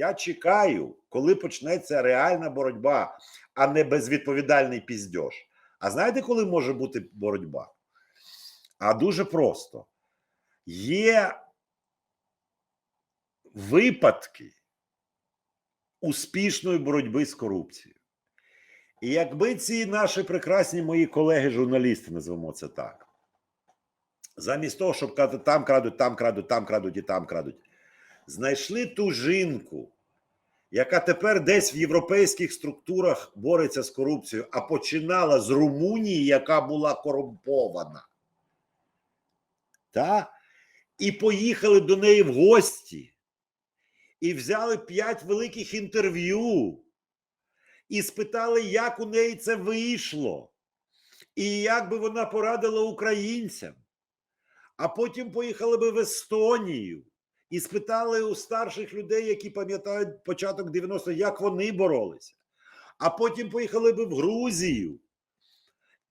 Я чекаю, коли почнеться реальна боротьба, а не безвідповідальний піздьош. А знаєте, коли може бути боротьба? А дуже просто. Є випадки успішної боротьби з корупцією. І якби ці наші прекрасні мої колеги-журналісти, назвемо це так, замість того, щоб казати, там крадуть, там крадуть, там крадуть і там крадуть, знайшли ту жінку, яка тепер десь в європейських структурах бореться з корупцією, а починала з Румунії, яка була корумпована. Та? І поїхали до неї в гості, і взяли п'ять великих інтерв'ю, і спитали, як у неї це вийшло, і як би вона порадила українцям. А потім поїхали би в Естонію і спитали у старших людей, які пам'ятають початок 90-х, як вони боролися. А потім поїхали би в Грузію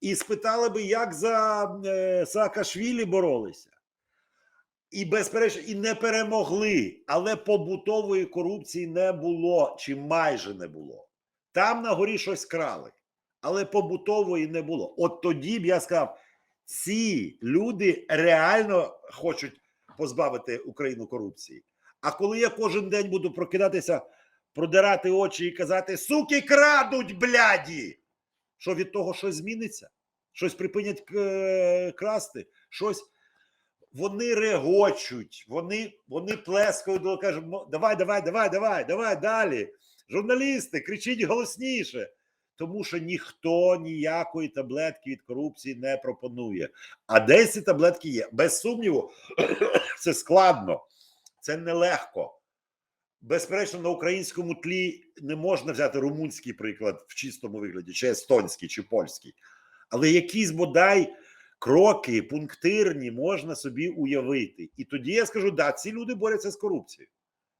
і спитали би, як за е, Саакашвілі боролися. І безперечно, і не перемогли, але побутової корупції не було, чи майже не було. Там на горі щось крали, але побутової не було. От тоді б я сказав: ці люди реально хочуть позбавити Україну корупції. А коли я кожен день буду прокидатися, продирати очі і казати: суки крадуть, бляді! Що від того щось зміниться? Щось припинять е, красти, щось. Вони регочуть, вони, вони плескають, кажуть, давай, давай, давай, давай, давай далі. Журналісти, кричіть голосніше. Тому що ніхто ніякої таблетки від корупції не пропонує. А десь ці таблетки є. Без сумніву, це складно, це нелегко. Безперечно, на українському тлі не можна взяти румунський приклад в чистому вигляді, чи естонський, чи польський. Але якісь бодай кроки пунктирні можна собі уявити. І тоді я скажу: да, ці люди борються з корупцією.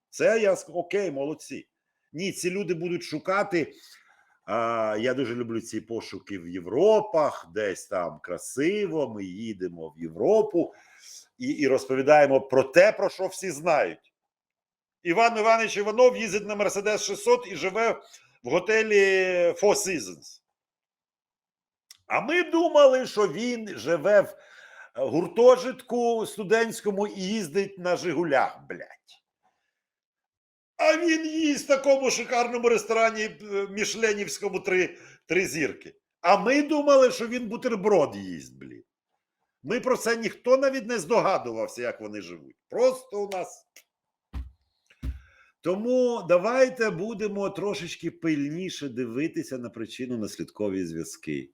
Це я окей, молодці. Ні, ці люди будуть шукати. Я дуже люблю ці пошуки в Європах, десь там красиво. Ми їдемо в Європу і, і розповідаємо про те, про що всі знають. Іван Іванович Іванов їздить на Мерседес 600 і живе в готелі Four Seasons. А ми думали, що він живе в гуртожитку студентському і їздить на Жигулях, блядь. А він їсть в такому шикарному ресторані е, Мішленівському три, три зірки. А ми думали, що він бутерброд їсть, блін. Ми про це ніхто навіть не здогадувався, як вони живуть. Просто у нас. Тому давайте будемо трошечки пильніше дивитися на причинно наслідкові зв'язки.